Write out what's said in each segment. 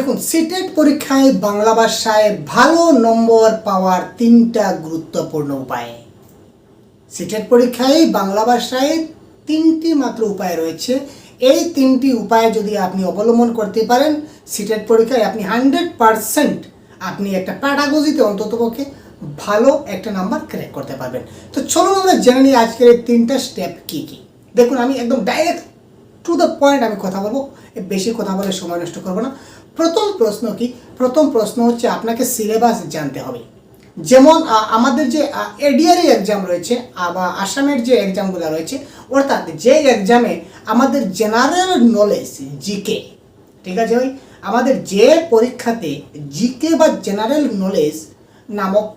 দেখুন সিটেট পরীক্ষায় বাংলা ভাষায় ভালো নম্বর পাওয়ার তিনটা গুরুত্বপূর্ণ উপায়। সিটেট পরীক্ষায় বাংলা ভাষায় তিনটি মাত্র উপায় রয়েছে। এই তিনটি উপায় যদি আপনি অবলম্বন করতে পারেন সিটেট পরীক্ষায় আপনি হান্ড্রেড পারসেন্ট আপনি একটা প্যাডাগজিতে অন্ততপক্ষে ভালো একটা নাম্বার ক্র্যাক করতে পারবেন। তো চলুন আমরা জেনে নিই আজকের এই তিনটা স্টেপ কী কী। দেখুন, আমি একদম ডাইরেক্ট টু দ্য পয়েন্ট আমি কথা বলব। বেশি কথা বলে সময় নষ্ট করব না। প্রথম প্রশ্ন কি? প্রথম প্রশ্ন হচ্ছে আপনাকে সিলেবাস জানতে হবে। যেমন আমাদের যে এডিআরই এক্সাম রয়েছে, আ- বা আসামের যে এক্সামগুলো রয়েছে, অর্থাৎ যে এক্সামে আমাদের জেনারেল নলেজ জিকে ঠিক আছে ভাই? আমাদের যে পরীক্ষাতে জিকে বা জেনারেল নলেজ নামক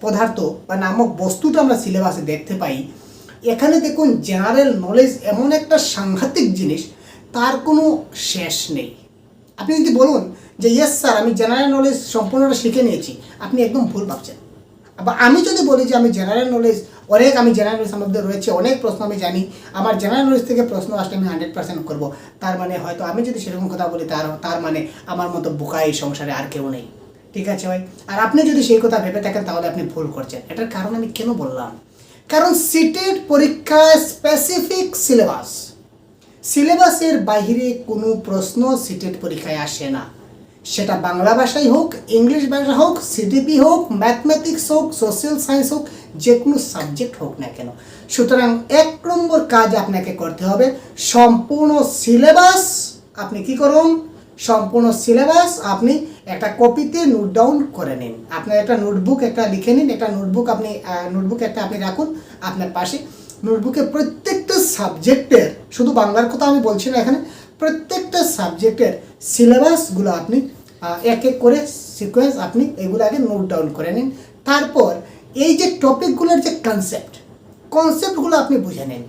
পদার্থ বা নামক বস্তুটা আমরা সিলেবাসে দেখতে পাই এখানে দেখুন জেনারেল নলেজ এমন একটা সাংঘাতিক জিনিস, তার কোনো শেষ নেই। আপনি যদি বলুন যে ইয়েস স্যার আমি জেনারেল নলেজ সম্পূর্ণটা শিখে নিয়েছি আপনি একদম ভুল ভাবছেন। বা আমি যদি বলি যে, আমি জেনারেল নলেজ অনেক আমি জেনারেল নলেজ মধ্যে রয়েছে, অনেক প্রশ্ন আমি জানি, আমার জেনারেল নলেজ থেকে প্রশ্ন আসলে আমি হান্ড্রেড পার্সেন্ট করব। তার মানে হয়তো আমি যদি সেরকম কথা বলি, তার তার মানে আমার মতো বোকা এই সংসারে আর কেউ নেই। ঠিক আছে ভাই? আর আপনি যদি সেই কথা ভেবে থাকেন, তাহলে আপনি ভুল করছেন। এটার কারণ আমি কেন বললাম? কারণ সিটেড পরীক্ষায় স্পেসিফিক সিলেবাস সিলেবাসের বাইরে কোনো প্রশ্ন সিটেড পরীক্ষায় আসে না। সেটা বাংলা ভাষাই হোক, ইংলিশ ভাষা হোক সিডিপি হোক ম্যাথমেটিক্স হোক সোশ্যাল সায়েন্স হোক, যে কোনো সাবজেক্ট হোক না কেন। সুতরাং এক নম্বর কাজ আপনাকে করতে হবে, সম্পূর্ণ সিলেবাস আপনি কি করুন? সম্পূর্ণ সিলেবাস আপনি একটা কপিতে নোট ডাউন করে নিন। আপনার একটা নোটবুক একটা লিখে নিন একটা নোটবুক আপনি নোটবুক একটা আপনি রাখুন আপনার পাশে। নোটবুকে প্রত্যেকটা সাবজেক্টের শুধু বাংলার কথা আমি বলছি না এখানে, প্রত্যেকটা সাবজেক্টের সিলেবাসগুলো আপনি এক এক করে সিকোয়েন্স আপনি এগুলো আগে নোট ডাউন করে নিন। তারপর এই যে টপিকগুলোর যে কনসেপ্ট কনসেপ্টগুলো আপনি বুঝে নিন।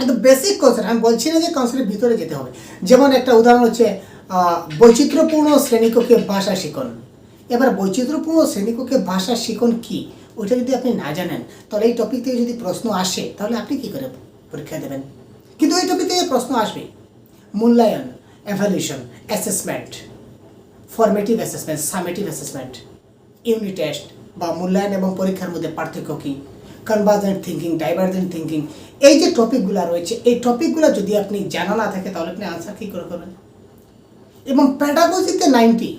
একদম বেসিক কনসেপ্ট আমি বলছি না যে কনসেপ্টের ভিতরে যেতে হবে। যেমন একটা উদাহরণ হচ্ছে বৈচিত্র্যপূর্ণ শ্রেণীকক্ষে ভাষা শিখন। এবার বৈচিত্র্যপূর্ণ শ্রেণীকক্ষে ভাষা শিখন কি? ওইটা যদি আপনি না জানেন, তাহলে এই টপিক থেকে যদি প্রশ্ন আসে, তাহলে আপনি কি করে পরীক্ষা দেবেন? কিন্তু এই টপিক থেকে প্রশ্ন আসবে। মূল্যায়ন evaluation assessment formative assessment summative assessment unit test বা মূল্যায়ন এবং পরীক্ষার মধ্যে পার্থক্য কী? কনভার্জেন্ট থিঙ্কিং ডাইভার্জেন্ট থিঙ্কিং এই যে টপিকগুলো রয়েছে, এই টপিকগুলো যদি আপনি জানা না থাকে, তাহলে আপনি আনসার কী করে করবেন? এবং প্যাডাগজিতে নাইনটি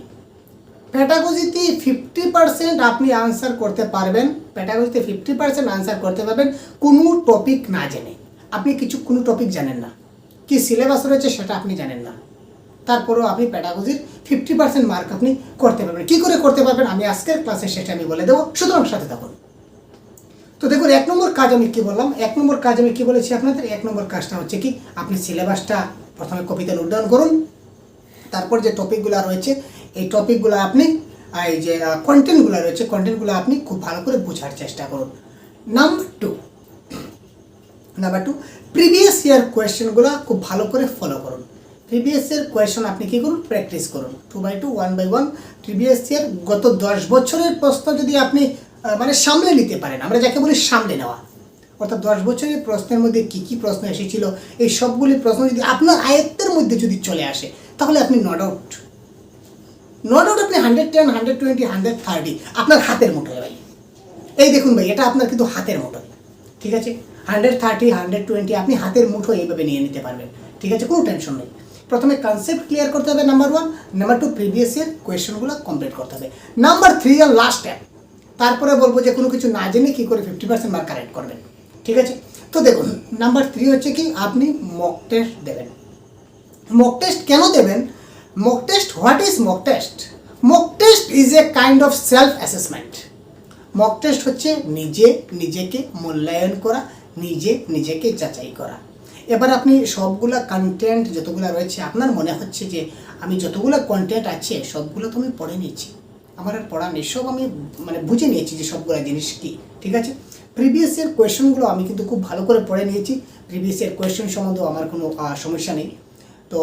প্যাডাগজিতে ফিফটি পার্সেন্ট আপনি আনসার করতে পারবেন প্যাডাগজিতে ফিফটি পার্সেন্ট আনসার করতে পারবেন, কোনো টপিক না জেনে। আপনি কিছু, কোনো টপিক জানেন না। কি সিলেবাস রয়েছে সেটা আপনি জানেন না। তারপরেও আপনি প্যাডাগজির ফিফটি পার্সেন্ট মার্ক আপনি করতে পারবেন। কী করে করতে পারবেন? আমি আজকের ক্লাসে সেটা আমি বলে দেবো। সুতরাং সাথে থাকুন। তো দেখুন, এক নম্বর কাজ আমি কি বললাম? এক নম্বর কাজ আমি কী বলেছি আপনাদের? এক নম্বর কাজটা হচ্ছে কি? আপনি সিলেবাসটা প্রথমে কপিতে নোট ডাউন করুন। তারপর যে টপিকগুলো রয়েছে, এই টপিকগুলো আপনি এই যে কন্টেন্টগুলো রয়েছে কন্টেন্টগুলো আপনি খুব ভালো করে বোঝার চেষ্টা করুন। Number two number two previous year কোয়েশ্চেনগুলো খুব ভালো করে ফলো করুন। প্রিভিয়াস ইয়ার কোয়েশ্চেন আপনি কী করুন? প্র্যাকটিস করুন। Two by two one by one previous year গত দশ বছরের প্রশ্ন যদি আপনি মানে সামলে নিতে পারেন, আমরা যাকে বলি সামলে নেওয়া। অর্থাৎ দশ বছরের প্রশ্নের মধ্যে কী কী প্রশ্ন এসেছিল, এই সবগুলি প্রশ্ন যদি আপনার আয়ত্তের মধ্যে যদি চলে আসে তাহলে আপনি নট আউট নট আউট আপনি hundred ten hundred twenty hundred thirty আপনার হাতের মুঠোয় ভাই। এই দেখুন ভাই, এটা আপনার কিন্তু হাতের মুঠোয় ঠিক আছে? হান্ড্রেড থার্টি হান্ড্রেড টোয়েন্টি আপনি হাতের মুঠো এইভাবে নিয়ে নিতে পারবেন। ঠিক আছে? কোনো টেনশন নেই। প্রথমে কনসেপ্ট ক্লিয়ার করতে হবে number one number two previous year কোয়েশনগুলো complete করতে হবে। নাম্বার থ্রি আর লাস্ট স্টেপ তারপরে বলব যে কোনো কিছু না জেনে কী করে ফিফটি পার্সেন্ট মার্ক কারেক্ট করবেন। ঠিক আছে? তো দেখুন নাম্বার থ্রি হচ্ছে কি, আপনি মক টেস্ট দেবেন। মক টেস্ট কেন দেবেন? Mock test what is mock test mock test is a kind of self assessment mock test হচ্ছে নিজে, নিজেকে মূল্যায়ন করা, নিজে, নিজেকে যাচাই করা। এবার আপনি সবগুলা কন্টেন্ট যতগুলো রয়েছে, আপনার মনে হচ্ছে যে আমি যতগুলো কন্টেন্ট আছে, সবগুলো তো আমি পড়ে নিয়েছি। আমার আর পড়া নেই, সব আমি মানে বুঝে নিয়েছি যে সবগুলো জিনিস কি, ঠিক আছে? প্রিভিয়াস ইয়ার কোয়েশনগুলো আমি কিন্তু খুব ভালো করে পড়ে নিয়েছি। প্রিভিয়াস ইয়ার কোয়েশন সম্বন্ধেও আমার কোনো সমস্যা নেই। তো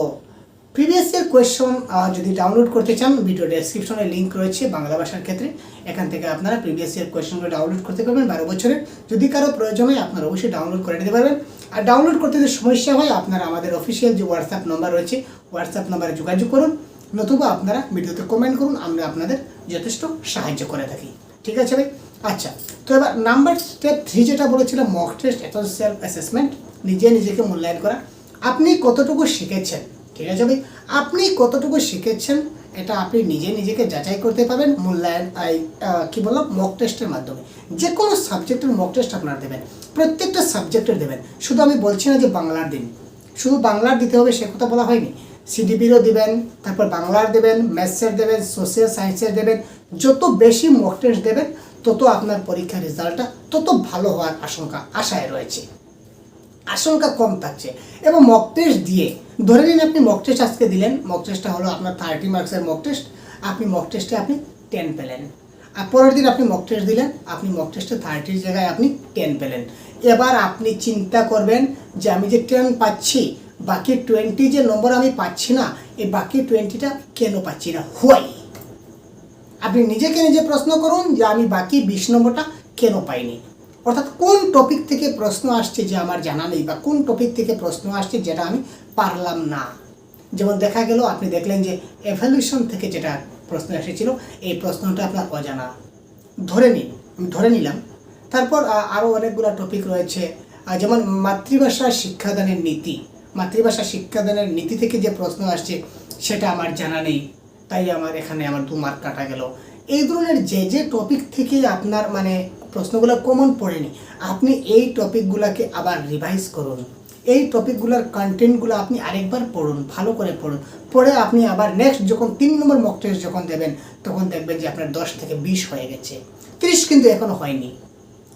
প্রিভিয়াস ইয়ার কোয়েশন যদি ডাউনলোড করতে চান ভিডিও ডেসক্রিপশনে লিঙ্ক রয়েছে বাংলা ভাষার ক্ষেত্রে। এখান থেকে আপনারা প্রিভিয়াস ইয়ার কোয়েশনগুলো ডাউনলোড করতে পারবেন বারো বছরের যদি কারও প্রয়োজন হয়, আপনারা অবশ্যই ডাউনলোড করে নিতে পারবেন। আর ডাউনলোড করতে যদি সমস্যা হয়, আপনারা আমাদের অফিসিয়াল যে হোয়াটসঅ্যাপ নাম্বার রয়েছে হোয়াটসঅ্যাপ নাম্বারে যোগাযোগ করুন। নতুবা আপনারা ভিডিওতে কমেন্ট করুন, আমরা আপনাদের যথেষ্ট সাহায্য করে থাকি। ঠিক আছে ভাই? আচ্ছা তো এবার নাম্বার স্টেপ থ্রি যেটা বলেছিলাম মক টেস্ট এত সেলফ অ্যাসেসমেন্ট নিজে নিজেকে মূল্যায়ন করা। আপনি কতটুকু শিখেছেন? ঠিক আছে ভাই? আপনি কতটুকু শিখেছেন? এটা আপনি নিজে নিজেকে যাচাই করতে পারবেন মূল্যায়ন আহ, কি বললাম মক টেস্টের মাধ্যমে। যে কোনো সাবজেক্টের মক টেস্ট আপনারা দেবেন। প্রত্যেকটা সাবজেক্টের দেবেন। শুধু আমি বলছি না যে বাংলার দিন। শুধু বাংলার দিতে হবে সে কথা বলা হয়নি। সিডিপিরও দেবেন তারপর বাংলার দেবেন ম্যাথসের দেবেন সোশ্যাল সায়েন্সের দেবেন যত বেশি মক টেস্ট দেবেন তত আপনার পরীক্ষার রেজাল্টটা তত ভালো হওয়ার আশঙ্কা আশায় রয়েছে। আশঙ্কা কম থাকছে। এবং মক টেস্ট দিয়ে, ধরে নিন আপনি মক টেস্ট আজকে দিলেন মক টেস্টটা হলো আপনার থার্টি মার্কসের মক টেস্ট আপনি মক টেস্টে আপনি টেন পেলেন। আর পরের দিন আপনি মক টেস্ট দিলেন, আপনি মক টেস্টে থার্টির জায়গায় আপনি টেন পেলেন। এবার আপনি চিন্তা করবেন যে আমি যে টেন পাচ্ছি, বাকি টোয়েন্টি যে নম্বর আমি পাচ্ছি না, এই বাকি টোয়েন্টিটা কেন পাচ্ছি না? হোয়াই আপনি নিজেকে নিজে প্রশ্ন করুন যে আমি বাকি বিশ নম্বরটা কেন পাইনি? অর্থাৎ কোন টপিক থেকে প্রশ্ন আসছে যে আমার জানা নেই বা কোন টপিক থেকে প্রশ্ন আসছে যেটা আমি পারলাম না? যেমন দেখা গেল, আপনি দেখলেন যে এভলিউশন থেকে যেটা প্রশ্ন এসেছিল, এই প্রশ্নটা আপনার অজানা। ধরে নিন, আমি ধরে নিলাম। তারপর আরও অনেকগুলো টপিক রয়েছে। যেমন মাতৃভাষা শিক্ষাদানের নীতি। মাতৃভাষা শিক্ষাদানের নীতি থেকে যে প্রশ্ন আসছে, সেটা আমার জানা নেই। তাই আমার এখানে আমার দু মার্ক কাটা গেল। এই ধরনের যে যে টপিক থেকে আপনার মানে প্রশ্নগুলো কমন পড়েনি। আপনি এই টপিকগুলোকে আবার রিভাইজ করুন। এই টপিকগুলোর কন্টেন্টগুলো আপনি আরেকবার পড়ুন, ভালো করে পড়ুন। পড়ে আপনি আবার নেক্সট যখন তিন নম্বর মক টেস্ট যখন দেবেন, তখন দেখবেন যে আপনার দশ থেকে বিশ হয়ে গেছে। তিরিশ কিন্তু এখনও হয়নি।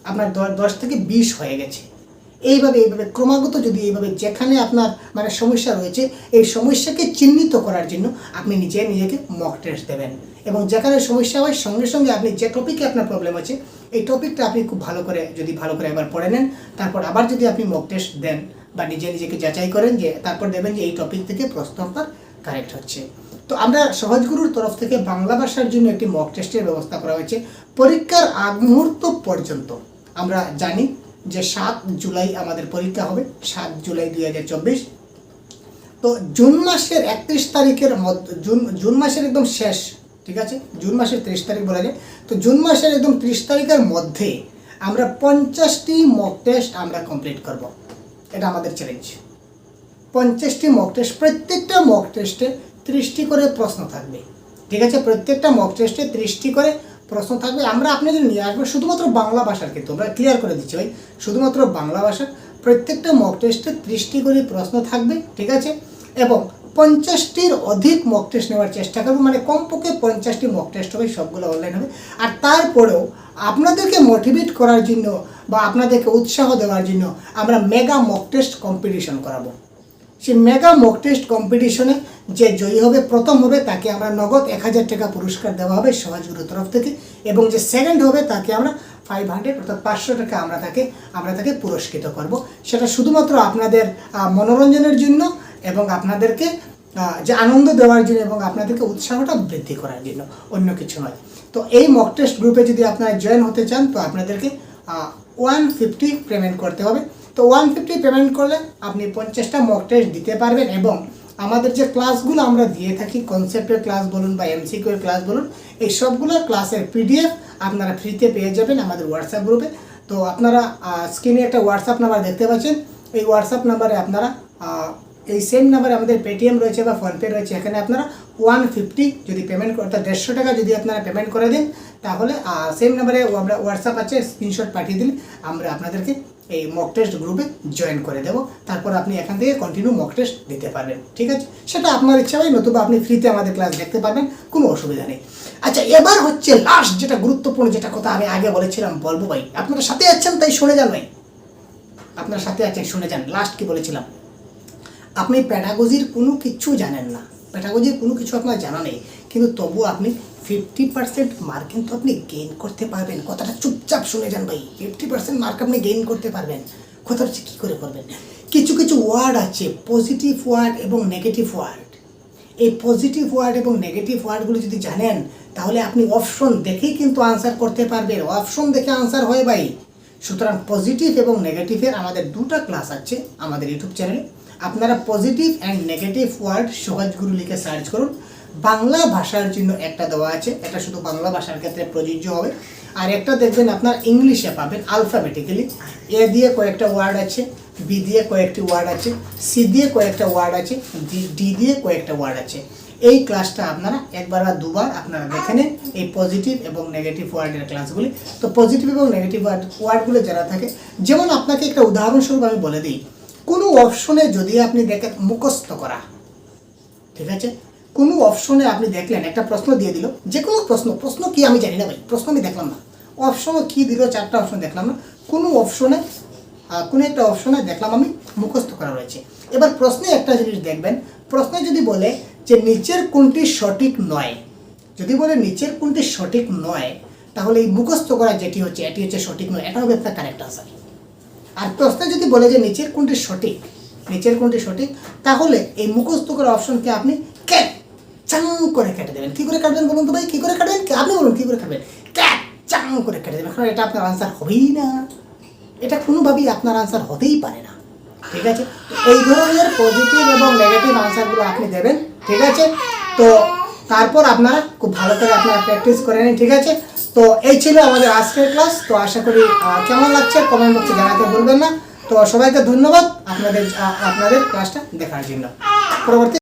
আপনার দশ থেকে বিশ হয়ে গেছে। এইভাবে এইভাবে ক্রমাগত যদি এইভাবে যেখানে আপনার মানে সমস্যা রয়েছে, এই সমস্যাকে চিহ্নিত করার জন্য আপনি নিজে নিজেকে মক টেস্ট দেবেন। এবং যেখানে সমস্যা হয়, সঙ্গে সঙ্গে আপনি যে টপিকে আপনার প্রবলেম আছে এই টপিকটা আপনি খুব ভালো করে, যদি ভালো করে একবার পড়ে নেন, তারপর আবার যদি আপনি মক টেস্ট দেন বা নিজে নিজেকে যাচাই করেন যে, তারপর দেবেন যে এই টপিক থেকে প্রশ্ন আপনার কারেক্ট হচ্ছে। তো আমরা সহজগুরুর তরফ থেকে বাংলা ভাষার জন্য একটি মক টেস্টের ব্যবস্থা করা হয়েছে পরীক্ষার আগ মুহূর্ত পর্যন্ত। আমরা জানি যে সাত জুলাই আমাদের পরীক্ষা হবে, সাত জুলাই দুই হাজার চব্বিশ। তো জুন মাসের একত্রিশ তারিখের মধ্য, জুন জুন মাসের একদম শেষ ঠিক আছে? জুন মাসের ত্রিশ তারিখ বলা যায়। তো জুন মাসের একদম ত্রিশ তারিখের মধ্যে আমরা পঞ্চাশটি মক টেস্ট আমরা কমপ্লিট করব। এটা আমাদের চ্যালেঞ্জ পঞ্চাশটি মক টেস্ট প্রত্যেকটা মক টেস্টে ত্রিশটি করে প্রশ্ন থাকবে। ঠিক আছে? প্রত্যেকটা মক টেস্টে ত্রিশটি করে প্রশ্ন থাকবে। আমরা আপনাদের নিয়ে আসব শুধুমাত্র বাংলা ভাষার কিন্তু আমরা ক্লিয়ার করে দিচ্ছি ভাই। শুধুমাত্র বাংলা ভাষা প্রত্যেকটা মক টেস্টে ত্রিশটি করে প্রশ্ন থাকবে। ঠিক আছে? এবং পঞ্চাশটির অধিক মক টেস্ট নেওয়ার চেষ্টা করব মানে কমপক্ষে পঞ্চাশটি মক টেস্ট হবে, সবগুলো অনলাইন হবে। আর তারপরেও আপনাদেরকে মোটিভেট করার জন্য বা আপনাদেরকে উৎসাহ দেওয়ার জন্য আমরা মেগা মক টেস্ট কম্পিটিশন করাবো। সেই মেগা মক টেস্ট কম্পিটিশনে যে জয়ী হবে, প্রথম হবে, তাকে আমরা নগদ এক হাজার টাকা পুরস্কার দেওয়া হবে সমাজগুরুর তরফ থেকে, এবং যে সেকেন্ড হবে, তাকে আমরা ফাইভ হান্ড্রেড অর্থাৎ পাঁচশো টাকা আমরা তাকে আমরা তাকে পুরস্কৃত করব। সেটা শুধুমাত্র আপনাদের মনোরঞ্জনের জন্য এবং আপনাদেরকে যে আনন্দ দেওয়ার জন্য এবং আপনাদেরকে উৎসাহটা বৃদ্ধি করার জন্য, অন্য কিছু নয়। তো এই মক টেস্ট গ্রুপে যদি আপনারা জয়েন হতে চান, তো আপনাদেরকে ওয়ান ফিফটি পেমেন্ট করতে হবে। তো ওয়ান ফিফটি পেমেন্ট করলে আপনি পঞ্চাশটা মক টেস্ট দিতে পারবেন এবং আমাদের যে ক্লাসগুলো আমরা দিয়ে থাকি কনসেপ্টের ক্লাস বলুন বা এমসিকিউ এর ক্লাস বলুন, এই সবগুলো ক্লাসের পিডিএফ আপনারা ফ্রিতে পেয়ে যাবেন আমাদের হোয়াটসঅ্যাপ গ্রুপে তো আপনারা স্ক্রিনে একটা হোয়াটসঅ্যাপ নাম্বার দেখতে পাচ্ছেন। এই হোয়াটসঅ্যাপ নাম্বারে আপনারা এই সেম নাম্বারে আমাদের পেটিএম রয়েছে বা ফোনপে রয়েছে, এখানে আপনারা ওয়ান ফিফটি যদি পেমেন্ট অর্থাৎ দেড়শো টাকা যদি আপনারা পেমেন্ট করে দিন, তাহলে সেম নাম্বারে আমরা হোয়াটসঅ্যাপ আছে স্ক্রিনশট পাঠিয়ে দিলে আমরা আপনাদেরকে এই মক টেস্ট গ্রুপে জয়েন করে দেবো। তারপর আপনি এখান থেকে কন্টিনিউ মক টেস্ট দিতে পারবেন, ঠিক আছে? সেটা আপনার ইচ্ছা হয়, নতুবা আপনি ফ্রিতে আমাদের ক্লাস দেখতে পারবেন, কোনো অসুবিধা নেই। আচ্ছা এবার হচ্ছে লাস্ট যেটা গুরুত্বপূর্ণ, যেটা কথা আমি আগে বলেছিলাম, বলব ভাই। আপনারা সাথে আছেন তাই শুনে যান ভাই। আপনার সাথে আছেন, শুনে যান। লাস্ট কি বলেছিলাম? আপনি প্যাডাগজির কোনো কিছু জানেন না। প্যাডাগজির কোনো কিছু আপনার জানা নেই। কিন্তু তবু আপনি ফিফটি পার্সেন্ট মার্ক কিন্তু আপনি গেইন করতে পারবেন। কথাটা চুপচাপ শুনে যান ভাই। ফিফটি পার্সেন্ট মার্ক আপনি গেইন করতে পারবেন। কথা হচ্ছে কী করে করবেন? কিছু কিছু ওয়ার্ড আছে পজিটিভ ওয়ার্ড এবং নেগেটিভ ওয়ার্ড এই পজিটিভ ওয়ার্ড এবং নেগেটিভ ওয়ার্ডগুলো যদি জানেন, তাহলে আপনি অপশন দেখেই কিন্তু আনসার করতে পারবেন। অপশন দেখে আনসার হয় ভাই। সুতরাং পজিটিভ এবং নেগেটিভের আমাদের দুটো ক্লাস আছে আমাদের ইউটিউব চ্যানেলে আপনারা পজিটিভ অ্যান্ড নেগেটিভ ওয়ার্ড সহজ গুরু লিখে সার্চ করুন। বাংলা ভাষার জন্য একটা দেওয়া আছে। এটা শুধু বাংলা ভাষার ক্ষেত্রে প্রযোজ্য হবে। আর একটা দেখবেন আপনার ইংলিশে পাবেন আলফাবেটিক্যালি এ দিয়ে কয়েকটা ওয়ার্ড আছে বি দিয়ে কয়েকটি ওয়ার্ড আছে সি দিয়ে কয়েকটা ওয়ার্ড আছে ডি দিয়ে কয়েকটা ওয়ার্ড আছে। এই ক্লাসটা আপনারা একবার বা দুবার আপনারা দেখে নেন এই পজিটিভ এবং নেগেটিভ ওয়ার্ডের ক্লাসগুলি তো পজিটিভ এবং নেগেটিভ ওয়ার্ড ওয়ার্ডগুলো যারা থাকে, যেমন আপনাকে একটা উদাহরণস্বরূপ আমি বলে দিই। কোনো অপশনে যদি আপনি দেখেন মুখস্থ করা, ঠিক আছে? কোনো অপশনে আপনি দেখলেন, একটা প্রশ্ন দিয়ে দিল, যে কোনো প্রশ্ন প্রশ্ন কি আমি জানি না ভাই, প্রশ্ন আমি দেখলাম না। অপশনও কী দিল, চারটা অপশন দেখলাম না। কোনো অপশনে কোনো একটা অপশনে দেখলাম আমি মুখস্থ করা রয়েছে। এবার প্রশ্নে একটা জিনিস দেখবেন, প্রশ্নে যদি বলে যে নিচের কোনটি সঠিক নয়, যদি বলে নিচের কোনটি সঠিক নয়, তাহলে এই মুখস্থ করা যেটি হচ্ছে, এটি হচ্ছে সঠিক নয় এটা হবে আপনার কারেক্ট আনসার আর প্রশ্নে যদি বলে যে নিচের কোনটি সঠিক, নিচের কোনটি সঠিক, তাহলে এই মুখস্থ করা অপশনকে আপনি ক্যাট চাং করে কেটে দেবেন। কী করে কাটবেন বলুন তো ভাই? কী করে কাটবেন? আপনি বলুন, কী করে কাটবেন? ক্যাট চাং করে কেটে দেবেন। কারণ এটা আপনার আনসার হবেই না। এটা কোনোভাবেই আপনার আনসার হতেই পারে না। ঠিক আছে? এই ধরনের পজিটিভ এবং নেগেটিভ আনসারগুলো আপনি দেবেন। ঠিক আছে? তো তারপর আপনারা খুব ভালো করে আপনারা প্র্যাকটিস করে নিন, ঠিক আছে? তো এই ছিল আমাদের আজকের ক্লাস তো আশা করি কেমন লাগছে? কমেন্ট বক্সে জানাতে ভুলবেন না। তো সবাইকে ধন্যবাদ আপনাদের আপনাদের ক্লাসটা দেখার জন্য। পরবর্তী